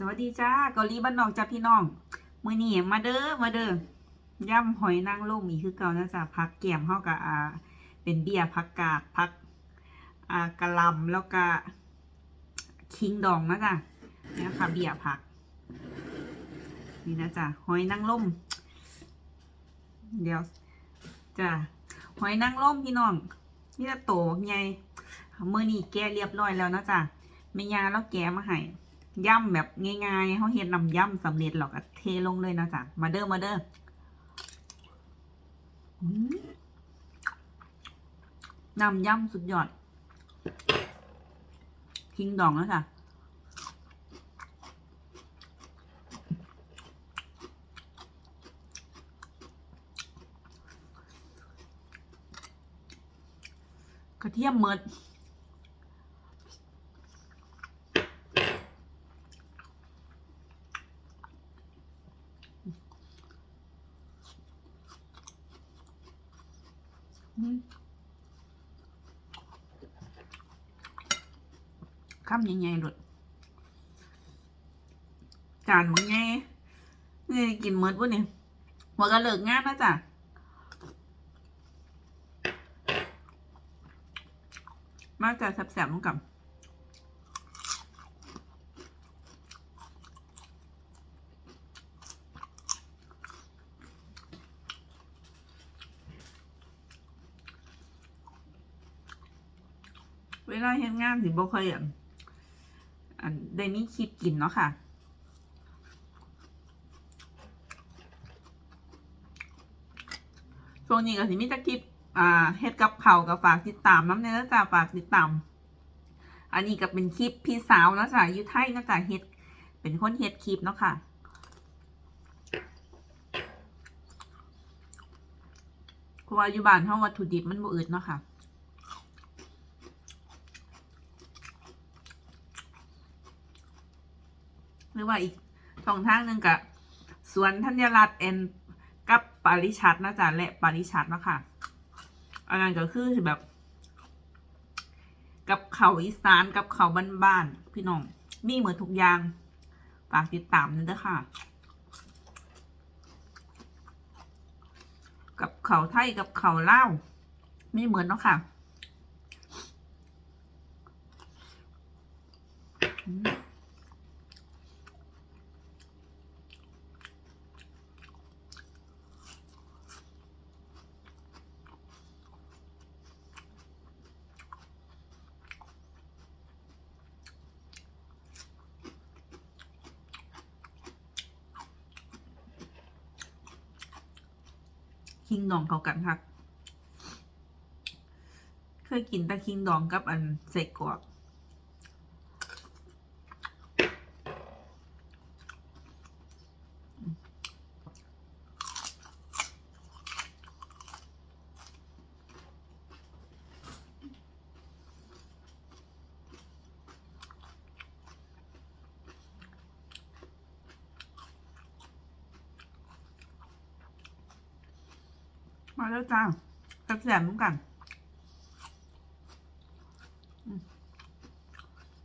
สวัสดีจ้าเกาหลีบ้านนอกจ้าพี่น้อง มือนี้มาเด้อมาเด้อย่ำหอยนางรมอีกคือเก่านะจ๊ะผักแก้มเฮากับอ่าเป็นเบี้ยผักกาดผักอ่ากะลำแล้วก็คิงดองนะจ๊ะเนี่ยค่ะเบี้ยผัก นี่นะจ๊ะหอยนางรมเดี๋ยวจ้ะหอยนางรมพี่น้องนี่ละโตใหญ่มื้อนี้แกเรียบร้อยแล้วนะจ๊ะแม่ยาแล้วแกมาให้ ย่ำแบบง่ายๆเขาเห็นนำย่ำสำเร็จหรอกะเทลงเลยนะจ๊ะมาเด้อมาเด้ออืมนำย่ำสุดยอด คิงดองแล้วจ้ะกระเทียมเมิด คำยังไงหลุดจานมึงไงนี่กินเมิดวะเนี่ยหัวกระเลิกงานนะจ้ะมาจากแสบๆมั้งกับ เว ลาเฮ็ดงานสิบ่ค่อยอะอันได้มีคลิปกินเนาะค่ะช่วงนี้ก็สิมีต่คลิปอ่าเฮ็ดกับเขากับฝากติดตามน้ำในนะจ๊ะฝากติดตาม อันนี้ก็เป็นคลิปพี่สาวนะจ๊ะอยู่ไทยนะจ๊ะเฮ็ดเป็นคนเฮ็ดคลิปเนาะค่ะเพราะว่าอยู่บ้านเฮาวัตถุดิบมันบ่อึดเนาะค่ะ หรือ ว่าอีกช่องทางหนึ่งกับสวนธัญรัตน์แอนกับปาริชัดนะจ๊ะและปาริชัดเนาะค่ะอันนั้นก็คือแบบ กับเขาอีสานกับเขาบ้านๆพี่น้องมีเหมือนทุกอย่างฝากติดตามนั่นเด้อค่ะ กับเขาไทยกับเขาเล่าไม่เหมือนเนาะค่ะ คิงดองเขากันค่ะเคยกินแต่คิงดองกับอันเสกกรอก มาแล้วจ้าแสบๆเหมือนกัน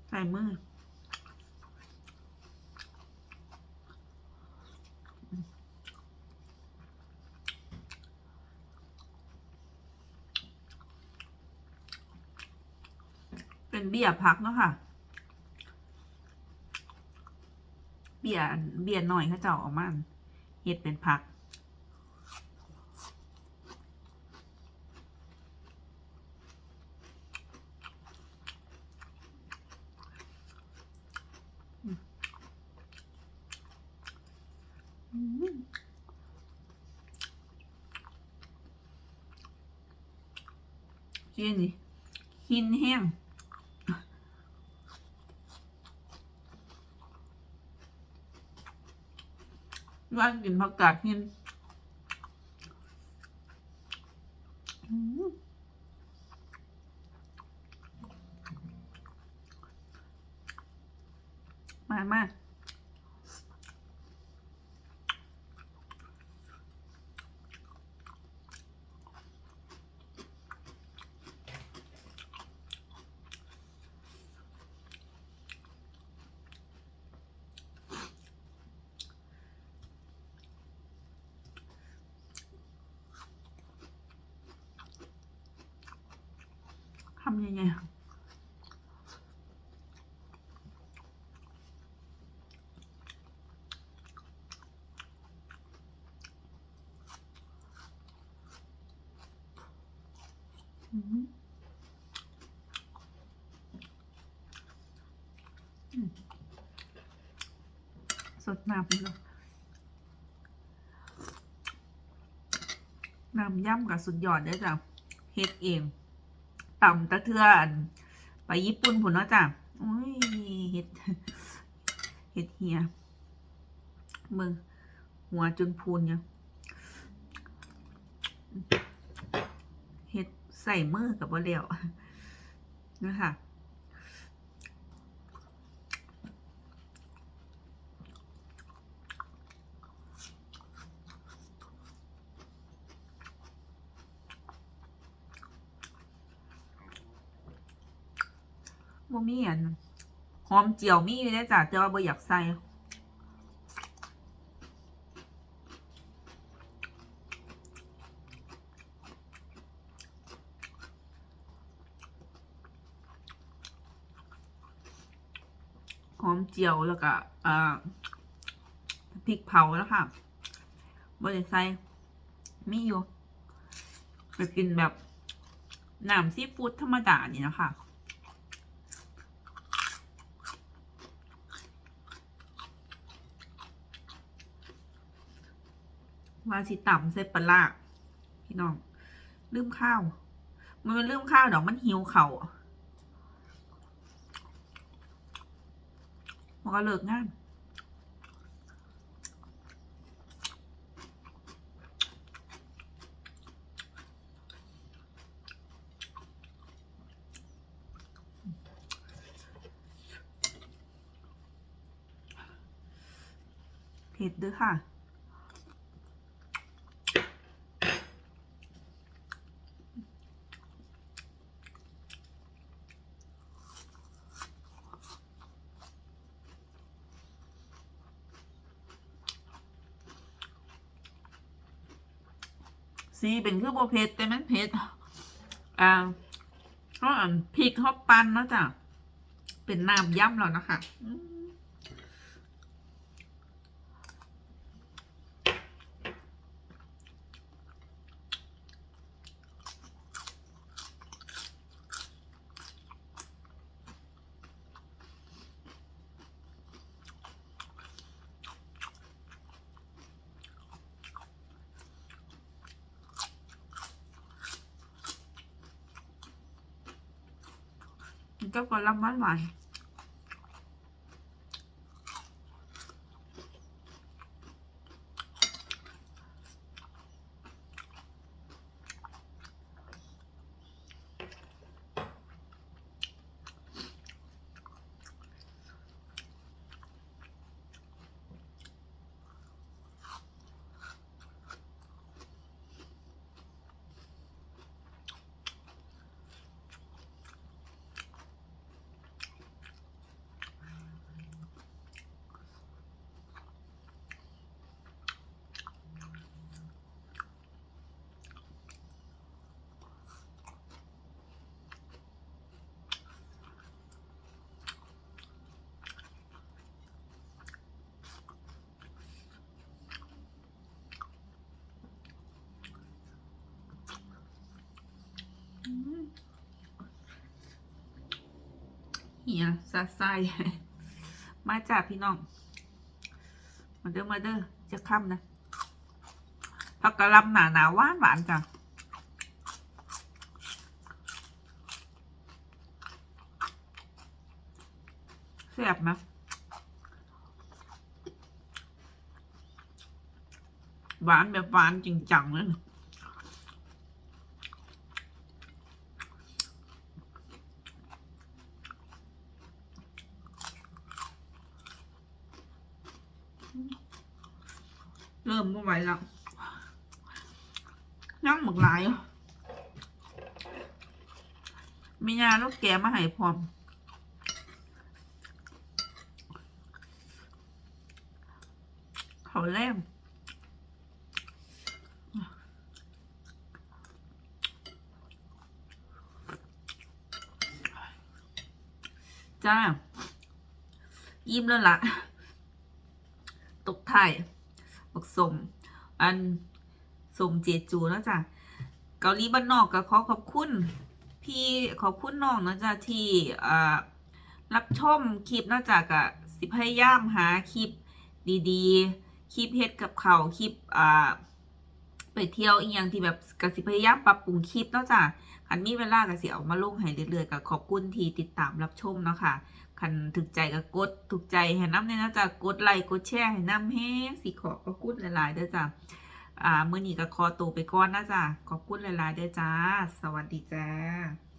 ใส่มือเป็นเบี้ยพักเนาะค่ะ เบียอันเบี้ยหน่อยเขาเจ้าออกมาเฮ็ดเป็นพัก อืม เจียนี่หินแห้งว่ากินผักกาดหินมมามาำ ยังไงอืมอืมสดน้ำเลยน้ำย่ำกับสุดยอดเด้อจ้ะเฮ็ดเอง ต่ำตะเทือนไปญี่ปุ่นผุนเนาะจ้ะโอ้ยเห็ดเห็ดเฮียมึงหัวจนพูนเนี่ยเห็ดใส่มือกับว่าเดียวนะคะ บ่มีอันหอมเจียวมีอยู่เด้จ้ะแต่ว่าบ่อยากใส่หอมเจียวแล้วก็อ่าพริกเผาแล้วค่ะบริใส่มีอยู่ไปกินแบบน้ำซีฟู้ดธรรมดานี่นะคะ ว่าสิต่ำใส่ปลาร้าพี่น้องลืมข้าว มันเป็นลืมข้าวดอกมันหิวเข่ามันก็เลิกงานเผ็ดด้วยค่ะ สีเป็นคือโบเผ็ดแต่มันเผ็ดอ่าเขาอ่านพริกเขาปั้นนะจ๊ะเป็นน้ำย่ำแล้วนะคะ อืมมั เหียซาไซมาจากพี่น้อง มาเด้อมาเด้อจะค่ำนะผักกะหล่ำหนาหนาหวานหวานจ้ะแซ่บนะหวานแบบหวานจริงจังเลยนะ ริ่มไม่ไหวแล้วยังหมึกหลาย มียาลูกแกมาให้พร้อมเขาแรงจ้า ยิ้มแล้วละ่ะ ตกไทย บักสมอันสมเจจูเนาะจ้ะเกาหลีบ้านนอกก็ขอขอบคุณ พี่ขอบคุณน้องเนาะจ้ะที่อ่ารับชมคลิปนะจ๊ะกะสิพยายามหาคลิปดีๆ คลิปเฮ็ดกับเขาคลิปอ่า ไปเที่ยวอีกอย่างที่แบบกสิพยายามปรับปรุงคลิปเนาะจ้ะคันมีเวลากสิเอามาลงให้เรื่อยๆกับขอบคุณที่ติดตามรับชมเนาะค่ะคันถึกใจก็กดถูกใจให้น้ำเนี่ยนะจ้ะกดไลค์กดแชร์ให้น้ำแห้งสิขอบพระคุณหลายๆเด้อจ้ะอ่ามื่อนี้ก็คอตัวไปก่อนนะจ้ะขอบคุณหลายๆเด้อจ้า สวัสดีจ้า